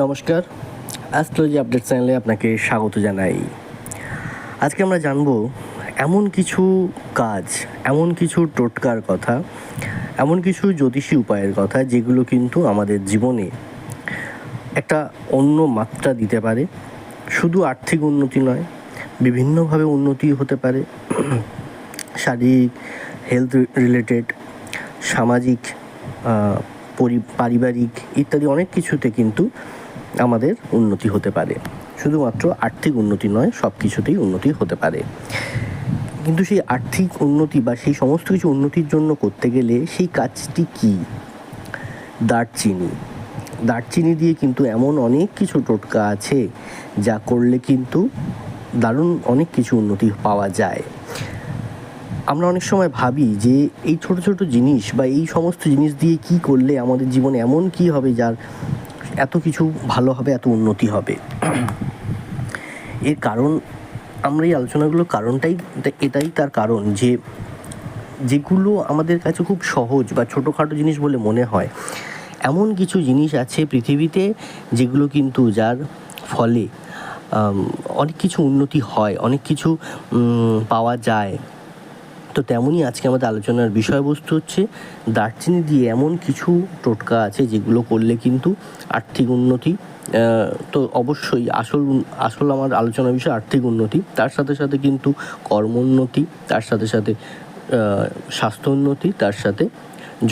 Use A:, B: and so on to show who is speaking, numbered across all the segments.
A: নমস্কার। Astrology update চ্যানেলে আপনাকে স্বাগত জানাই। আজকে আমরা জানব এমন কিছু কাজ, এমন কিছু টোটকার কথা, এমন কিছু জ্যোতিষী উপায়ের কথা যেগুলো কিন্তু আমাদের জীবনে একটা অন্য মাত্রা দিতে পারে। শুধু আর্থিক উন্নতি নয়, বিভিন্নভাবে উন্নতি হতে পারে। শারীরিক হেলথ রিলেটেড সামাজিক পারিবারিক ইত্যাদি অনেক কিছুতে কিন্তু আমাদের উন্নতি হতে পারে। শুধুমাত্র আর্থিক উন্নতি নয়, সব কিছুতেই উন্নতি হতে পারে। কিন্তু সেই আর্থিক উন্নতি বা সেই সমস্ত কিছু উন্নতির জন্য করতে গেলে সেই কাজটি কী? দারচিনি। দারচিনি দিয়ে কিন্তু এমন অনেক কিছু টোটকা আছে, যা করলে কিন্তু দারুণ অনেক কিছু উন্নতি পাওয়া যায়। আমরা অনেক সময় ভাবি যে এই ছোট ছোট জিনিস বা এই সমস্ত জিনিস দিয়ে কি করলে আমাদের জীবনে এমন কি হবে যার এত কিছু ভালো হবে, এত উন্নতি হবে। এর কারণ, আমরা এই আলোচনাগুলোর কারণটাই, এটাই তার কারণ যে যেগুলো আমাদের কাছে খুব সহজ বা ছোটোখাটো জিনিস বলে মনে হয়। এমন কিছু জিনিস আছে পৃথিবীতে যেগুলো কিন্তু যার ফলে অনেক কিছু উন্নতি হয়, অনেক কিছু পাওয়া যায়। তো তেমনই আজকে আমাদের আলোচনার বিষয়বস্তু হচ্ছে দারচিনি দিয়ে এমন কিছু টোটকা আছে যেগুলো করলে কিন্তু আর্থিক উন্নতি তো অবশ্যই আসল আসল আমার আলোচনার বিষয় আর্থিক উন্নতি। তার সাথে সাথে কিন্তু কর্মোন্নতি তার সাথে সাথে স্বাস্থ্য উন্নতি, তার সাথে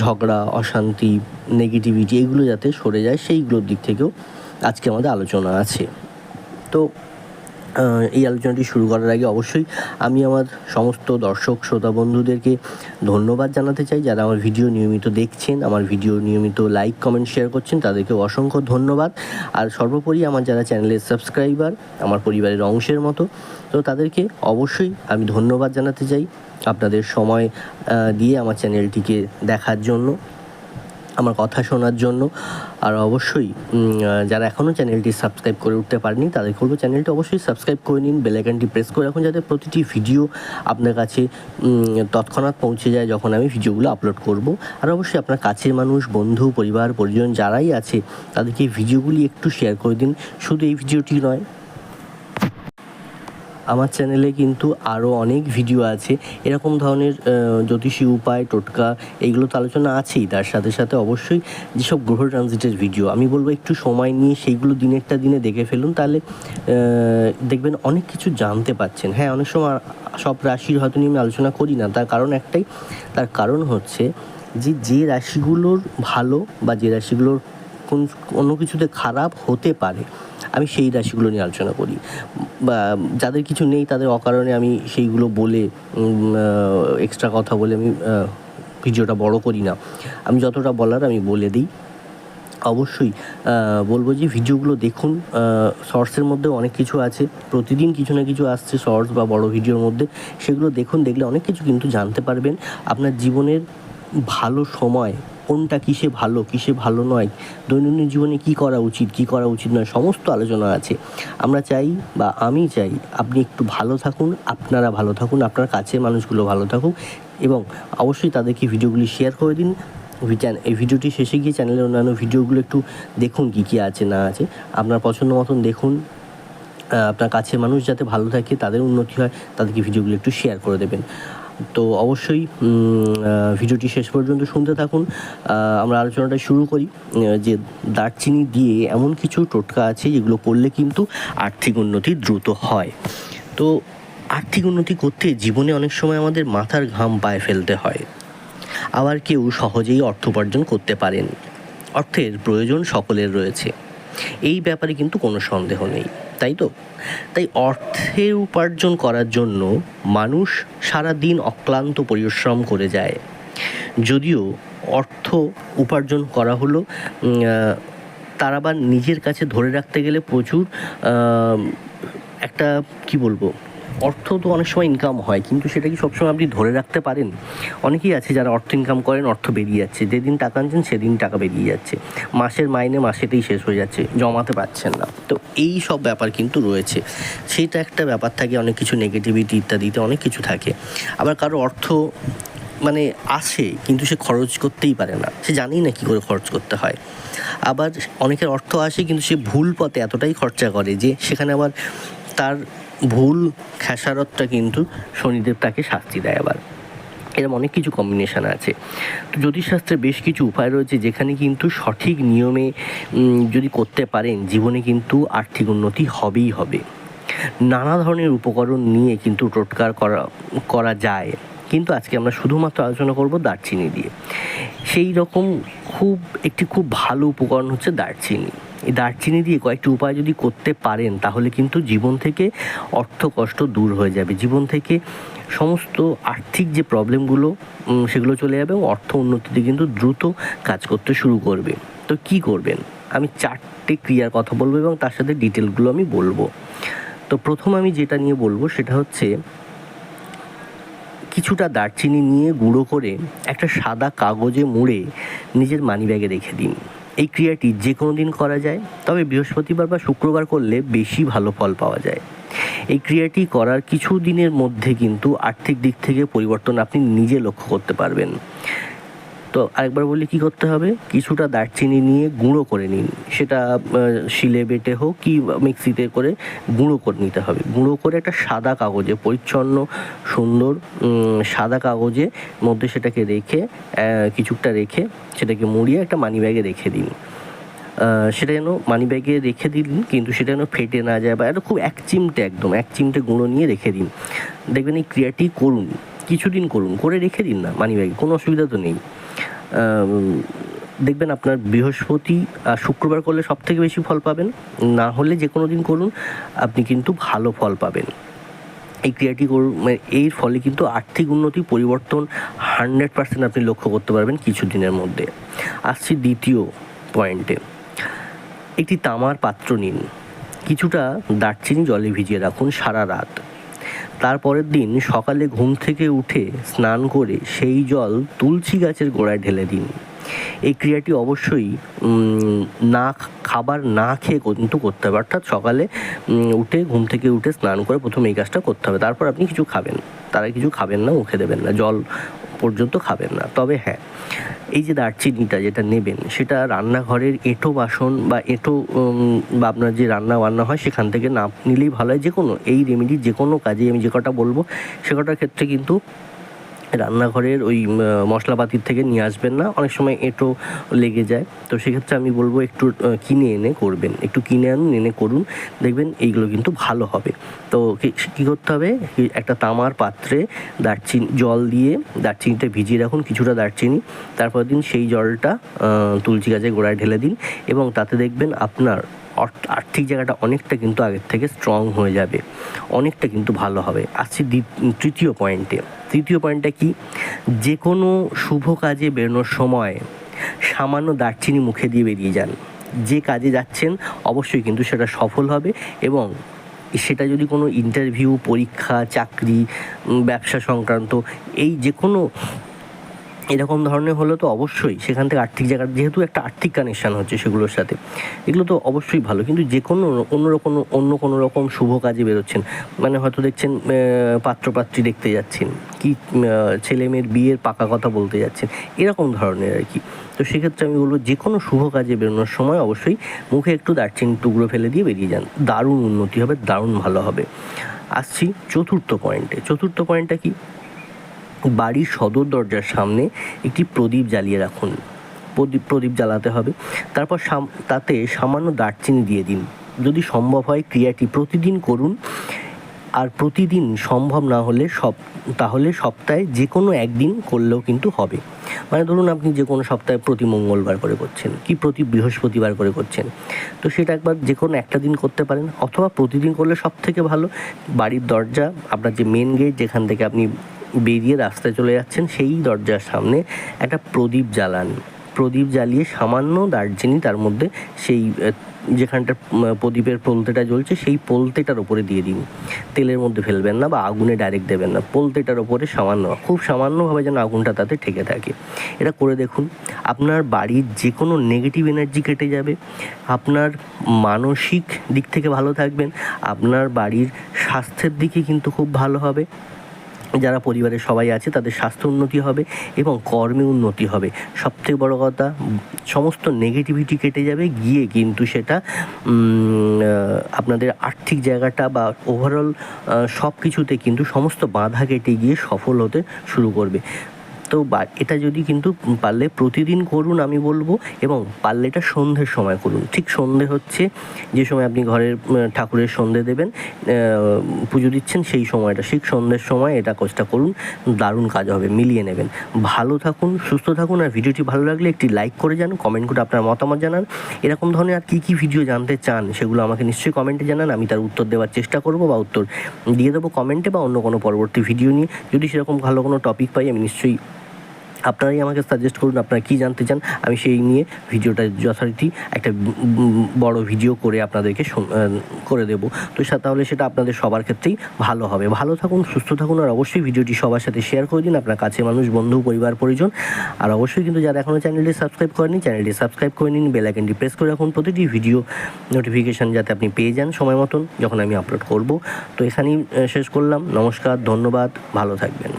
A: ঝগড়া, অশান্তি নেগেটিভিটি এগুলো যাতে সরে যায় সেইগুলোর দিক থেকেও আজকে আমাদের আলোচনা আছে। তো এই আলোচনাটি শুরু করার আগে অবশ্যই আমি আমার সমস্ত দর্শক, শ্রোতা, বন্ধুদেরকে ধন্যবাদ জানাতে চাই। যারা আমার ভিডিও নিয়মিত দেখছেন, আমার ভিডিও নিয়মিত লাইক, কমেন্ট, শেয়ার করছেন তাদেরকে অসংখ্য ধন্যবাদ। আর সর্বোপরি আমার যারা চ্যানেলের সাবস্ক্রাইবার, আমার পরিবারের অংশের মতো, তো তাদেরকে অবশ্যই আমি ধন্যবাদ জানাতে চাই আপনাদের সময় দিয়ে আমার চ্যানেলটিকে দেখার জন্য। আমার কথা শোনার জন্য। আর অবশ্যই যারা এখনও চ্যানেলটি সাবস্ক্রাইব করে উঠতে পারেনি, তাদের বলব চ্যানেলটি অবশ্যই সাবস্ক্রাইব করে নিন বেলাইকানটি প্রেস করে রাখুন যাতে প্রতিটি ভিডিও আপনার কাছে তৎক্ষণাৎ পৌঁছে যায় যখন আমি ভিডিওগুলো আপলোড করব। আর অবশ্যই আপনার কাছের মানুষ, বন্ধু, পরিবার, পরিজন যারাই আছে, তাদেরকে ভিডিওগুলি একটু শেয়ার করে দিন। শুধু এই ভিডিওটি নয় আমার চ্যানেলে কিন্তু আরও অনেক ভিডিও আছে। এরকম ধরনের জ্যোতিষী উপায়, টোটকা, এইগুলো তো আলোচনা আছেই। তার সাথে সাথে অবশ্যই যেসব গ্রহ ট্রানজিটের ভিডিও আমি বলব একটু সময় নিয়ে সেইগুলো দিনেরটা দিনে দেখে ফেলুন, তাহলে দেখবেন অনেক কিছু জানতে পাচ্ছেন। হ্যাঁ অনেক সময় সব রাশির হয়তো নিয়ে আমি আলোচনা করি না, তার কারণ একটাই। তার কারণ হচ্ছে যে যে রাশিগুলোর ভালো বা যে রাশিগুলোর কোন কোনো কিছুতে খারাপ হতে পারে, আমি সেই রাশিগুলো নিয়ে আলোচনা করি। বা যাদের কিছু নেই তাদের অকারণে আমি সেইগুলো বলে এক্সট্রা কথা বলে আমি ভিডিওটা বড় করি না। আমি যতটা বলার আমি বলে দিই। অবশ্যই বলব যে ভিডিওগুলো দেখুন শর্টসের মধ্যে অনেক কিছু আছে, প্রতিদিন কিছু না কিছু আসছে শর্টস বা বড় ভিডিওর মধ্যে। সেগুলো দেখুন, দেখলে অনেক কিছু কিন্তু জানতে পারবেন। আপনার জীবনের ভালো সময় কোনটা কিসে ভালো কিসে ভালো নয়, দৈনন্দিন জীবনে কি করা উচিত, কি করা উচিত নয়, সমস্ত আলোচনা আছে। আমরা চাই বা আমি চাই আপনি একটু ভালো থাকুন, আপনারা ভালো থাকুন, আপনার কাছের মানুষগুলো ভালো থাকুক এবং অবশ্যই তাদেরকে ভিডিওগুলি শেয়ার করে দিন। এই ভিডিওটি শেষে গিয়ে চ্যানেলের অন্যান্য ভিডিওগুলো একটু দেখুন কী কী আছে, না আছে। আপনার পছন্দ মতন দেখুন। আপনার কাছের মানুষ যাতে ভালো থাকে, তাদের উন্নতি হয়, তাদেরকে ভিডিওগুলো একটু শেয়ার করে দেবেন। তো অবশ্যই ভিডিওটি শেষ পর্যন্ত শুনতে থাকুন। আমরা আলোচনাটা শুরু করি যে দারচিনি দিয়ে এমন কিছু টোটকা আছে যেগুলো করলে কিন্তু আর্থিক উন্নতি দ্রুত হয়। তো আর্থিক উন্নতি করতে জীবনে অনেক সময় আমাদের মাথার ঘাম পায়ে ফেলতে হয়। আবার কেউ সহজেই অর্থ উপার্জন করতে পারেন। অর্থের প্রয়োজন সকলের রয়েছে। এই ব্যাপারে কিন্তু কোনো সন্দেহ নেই। তাই তো? তাই অর্থে উপার্জন করার জন্য মানুষ সারা দিন অক্লান্ত পরিশ্রম করে যায়। যদিও অর্থ উপার্জন করা হলো তার আবার নিজের কাছে ধরে রাখতে গেলে প্রচুর একটা, কি বলব? অর্থ তো অনেক সময় ইনকাম হয়, কিন্তু সেটা কি সবসময় আপনি ধরে রাখতে পারেন? অনেকেই আছে যারা অর্থ ইনকাম করেন, অর্থ বেরিয়ে যাচ্ছে। যেদিন টাকা আনছেন, সেদিন টাকা বেরিয়ে যাচ্ছে। মাসের মাইনে মাসেতেই শেষ হয়ে যাচ্ছে, জমাতে পারছেন না। তো এই সব ব্যাপার কিন্তু রয়েছে। সেটা একটা ব্যাপার থাকে, অনেক কিছু নেগেটিভিটি ইত্যাদিতে অনেক কিছু থাকে। আবার কারও অর্থ মানে আসে, কিন্তু সে খরচ করতেই পারে না। সে জানেই না কী করে খরচ করতে হয়। আবার অনেকের অর্থ আসে, কিন্তু সে ভুল পথে এতটাই খরচা করে যে সেখানে আবার তার ভুল, খেসারতটা কিন্তু শনিদেব তাকে শাস্তি দেয় আবার। এরকম অনেক কিছু কম্বিনেশান আছে। তো জ্যোতিষশাস্ত্রে বেশ কিছু উপায় রয়েছে যেখানে কিন্তু সঠিক নিয়মে যদি করতে পারেন, জীবনে কিন্তু আর্থিক উন্নতি হবেই হবে। নানা ধরনের উপকরণ নিয়ে কিন্তু টোটকার করা করা যায়। কিন্তু আজকে আমরা শুধুমাত্র আলোচনা করব দারচিনি দিয়ে। সেই রকম খুব, একটি খুব ভালো উপকরণ হচ্ছে দারচিনি। এই দারচিনি দিয়ে কয়েকটি উপায় যদি করতে পারেন, তাহলে কিন্তু জীবন থেকে অর্থ কষ্ট দূর হয়ে যাবে। জীবন থেকে সমস্ত আর্থিক যে প্রবলেমগুলো সেগুলো চলে যাবে এবং অর্থ উন্নতিতে কিন্তু দ্রুত কাজ করতে শুরু করবে। তো কি করবেন? আমি চারটে ক্রিয়ার কথা বলব এবং তার সাথে ডিটেলগুলো আমি বলব। তো প্রথম আমি যেটা নিয়ে বলব, সেটা হচ্ছে কিছুটা দারচিনি নিয়ে গুঁড়ো করে একটা সাদা কাগজে মুড়ে নিজের মানিব্যাগে রেখে দিন। এই ক্রিয়াটি যে কোনো দিন করা যায়, তবে বৃহস্পতিবার বা শুক্রবার করলে বেশি ভালো ফল পাওয়া যায়। এই ক্রিয়াটি করার কিছু দিনের মধ্যে কিন্তু আর্থিক দিক থেকে পরিবর্তন আপনি নিজে লক্ষ্য করতে পারবেন। তো আরেকবার বলি কি করতে হবে? কিছুটা দারচিনি নিয়ে গুঁড়ো করে নিন। সেটা শিলে বেটে হোক কি মিক্সিতে করে গুঁড়ো করে নিতে হবে। গুঁড়ো করে একটা সাদা কাগজে, পরিচ্ছন্ন, সুন্দর সাদা কাগজে মধ্যে সেটাকে রেখে কিছুটা রেখে সেটাকে মুড়িয়ে একটা মানি ব্যাগে রেখে দিন। সেটা যেন মানি ব্যাগে রেখে দিন, কিন্তু সেটা যেন ফেটে না যায় বা এটা খুব এক চিমটে একদম, এক চিমটে গুঁড়ো নিয়ে রেখে দিন। দেখবেন এই ক্রিয়াটি করুন। কিছুদিন করুন। করে রেখে দিন না মানি ব্যাগে, কোনো অসুবিধা তো নেই। দেখবেন আপনার বৃহস্পতি আর শুক্রবার করলে সব থেকে বেশি ফল পাবেন। না হলে যে কোনো দিন করুন, আপনি কিন্তু ভালো ফল পাবেন। এই ক্রিয়াটি করুন মানে এর ফলে কিন্তু আর্থিক উন্নতি, পরিবর্তন হান্ড্রেড পার্সেন্ট আপনি লক্ষ্য করতে পারবেন কিছু দিনের মধ্যে। আসছি দ্বিতীয় পয়েন্টে। একটি তামার পাত্র নিন। কিছুটা দারচিনি জলে ভিজিয়ে রাখুন সারা রাত। তারপরের দিন সকালে ঘুম থেকে উঠে স্নান করে সেই জল তুলসী গাছের গোড়ায় ঢেলে দিন। এই ক্রিয়াটি অবশ্যই না, খাবার না খেয়ে কিন্তু করতে হবে। অর্থাৎ সকালে উঠে, ঘুম থেকে উঠে স্নান করে প্রথমে এই কাজটা করতে হবে। তারপর আপনি কিছু খাবেন। তারা কিছু খাবেন না, মুখে দেবেন না। জল পর্যন্ত খাবেন না। তবে হ্যাঁ এই যে দারচিনিটা যেটা নেবেন, সেটা রান্নাঘরের এঁটো বাসন বা এঁটো বা আপনার যে রান্না বান্না হয়, সেখান থেকে না নিলেই ভালো হয়। যে কোনো এই রেমেডি যে কোনো কাজে আমি যে কটা বলব, সে কটার ক্ষেত্রে কিন্তু রান্নাঘরের ওই মশলাপাতির থেকে নিয়ে আসবেন না। অনেক সময় এঁটো লেগে যায়। তো সেক্ষেত্রে আমি বলব একটু কিনে এনে করবেন। একটু কিনে আনুন, এনে করুন। দেখবেন এইগুলো কিন্তু ভালো হবে। তো কি- করতে হবে? একটা তামার পাত্রে দারচিনি, জল দিয়ে দারচিনিটা ভিজিয়ে রাখুন, কিছুটা দারচিনি। তারপর দিন সেই জলটা তুলসী গাছের গোড়ায় ঢেলে দিন এবং তাতে দেখবেন আপনার আর্থিক জায়গাটা অনেকটা কিন্তু আগের থেকে স্ট্রং হয়ে যাবে। অনেকটা কিন্তু ভালো হবে। আসছি তৃতীয় পয়েন্টে তৃতীয় পয়েন্টটা কি? যে কোনো শুভ কাজে বেরোনোর সময় সামান্য দারচিনি মুখে দিয়ে বেরিয়ে যান। যে কাজে যাচ্ছেন, অবশ্যই কিন্তু সেটা সফল হবে এবং সেটা যদি কোনো ইন্টারভিউ পরীক্ষা, চাকরি ব্যবসা সংক্রান্ত, এই যে কোনো এরকম ধরনের হলে তো অবশ্যই সেখান থেকে আর্থিক জায়গা, যেহেতু একটা আর্থিক কানেকশান হচ্ছে সেগুলোর সাথে, এগুলো তো অবশ্যই ভালো। কিন্তু যে কোনো অন্য রকম, অন্য কোনো রকম শুভ কাজে বেরোচ্ছেন। মানে হয়তো দেখছেন পাত্রপাত্রী দেখতে যাচ্ছেন, কি ছেলে মেয়ের বিয়ের পাকা কথা বলতে যাচ্ছেন, এরকম ধরনের আর কি। তো সেক্ষেত্রে আমি বলব যে কোনো শুভ কাজে বেরোনোর সময় অবশ্যই মুখে একটু দারচিনি টুকরো ফেলে দিয়ে বেরিয়ে যান। দারুণ উন্নতি হবে, দারুণ ভালো হবে। আসছি চতুর্থ পয়েন্টে চতুর্থ পয়েন্টটা কি? বাড়ির সদর দরজার সামনে একটি প্রদীপ জ্বালিয়ে রাখুন। প্রদীপ প্রদীপ জ্বালাতে হবে। তারপর তাতে সামান্য দারচিনি দিয়ে দিন। যদি সম্ভব হয় ক্রিয়াটি প্রতিদিন করুন। আর প্রতিদিন সম্ভব না হলে সব তাহলে সপ্তাহে যে কোনো একদিন করলেও কিন্তু হবে। মানে ধরুন আপনি যে কোনো সপ্তাহে প্রতি মঙ্গলবার করে করছেন, কি প্রতি বৃহস্পতিবার করে করছেন। তো সেটা একবার যে কোনো একটা দিন করতে পারেন। অথবা প্রতিদিন করলে সব থেকে ভালো, বাড়ির দরজা, আপনার যে মেন গেট যেখান থেকে আপনি বেরিয়ে রাস্তায় চলে যাচ্ছেন সেই দরজার সামনে একটা প্রদীপ জ্বালান। প্রদীপ জ্বালিয়ে সামান্য দার্জিনি তার মধ্যে সেই যেখানটা প্রদীপের পোলতেটা জ্বলছে সেই পোলতেটার ওপরে দিয়ে দিন। তেলের মধ্যে ফেলবেন না বা আগুনে ডাইরেক্ট দেবেন না। পোলতেটার ওপরে সামান্য, খুব সামান্যভাবে যেন আগুনটা তাতে ঠেকে থাকে। এটা করে দেখুন, আপনার বাড়ির যে কোনো নেগেটিভ এনার্জি কেটে যাবে। আপনার মানসিক দিক থেকে ভালো থাকবেন। আপনার বাড়ির স্বাস্থ্যের দিকে কিন্তু খুব ভালো হবে। যারা পরিবারের সবাই আছে, তাদের স্বাস্থ্য উন্নতি হবে এবং কর্মে উন্নতি হবে। সবথেকে বড় কথা, সমস্ত নেগেটিভিটি কেটে যাবে, গিয়ে কিন্তু সেটা আপনাদের আর্থিক জায়গাটা বা ওভারঅল সব কিছুতে কিন্তু সমস্ত বাধা কেটে গিয়ে সফল হতে শুরু করবে। তো এটা যদি কিন্তু পারলে প্রতিদিন করুন আমি বলব, এবং পারলে এটা সন্ধ্যের সময় করুন। ঠিক সন্ধে হচ্ছে, যে সময় আপনি ঘরের ঠাকুরের সন্ধে দেবেন পুজো দিচ্ছেন, সেই সময়টা, ঠিক সন্ধ্যের সময় এটা কাজটা করুন, দারুণ কাজ হবে, মিলিয়ে নেবেন। ভালো থাকুন, সুস্থ থাকুন, আর ভিডিওটি ভালো লাগলে একটি লাইক করে যান কমেন্ট করে আপনার মতামত জানান। এরকম ধরনের আর কী কী ভিডিও জানতে চান, সেগুলো আমাকে নিশ্চয়ই কমেন্টে জানান, আমি তার উত্তর দেওয়ার চেষ্টা করব বা উত্তর দিয়ে দেবো কমেন্টে বা অন্য কোনো পরবর্তী ভিডিও নিয়ে। যদি সেরকম ভালো কোনো টপিক পাই, আমি নিশ্চয়ই আপনারাই আমাকে সাজেস্ট করুন, আপনারা কী জানতে চান, আমি সেই নিয়ে ভিডিওটা যথারীতি একটা বড় ভিডিও করে আপনাদেরকে করে দেবো। তো তাহলে সেটা আপনাদের সবার ক্ষেত্রেই ভালো হবে। ভালো থাকুন, সুস্থ থাকুন, আর অবশ্যই ভিডিওটি সবার সাথে শেয়ার করে দিন। আপনার কাছে মানুষ, বন্ধু, পরিবার, পরিজন। আর অবশ্যই কিন্তু যারা এখনও চ্যানেলটি সাবস্ক্রাইব করেনি চ্যানেলটি সাবস্ক্রাইব করে নিন। বেল আইকনটি প্রেস করে রাখুন। প্রতিটি ভিডিও নোটিফিকেশান যাতে আপনি পেয়ে যান সময় মতন, যখন আমি আপলোড করব। তো এখানেই শেষ করলাম। নমস্কার, ধন্যবাদ। ভালো থাকবেন।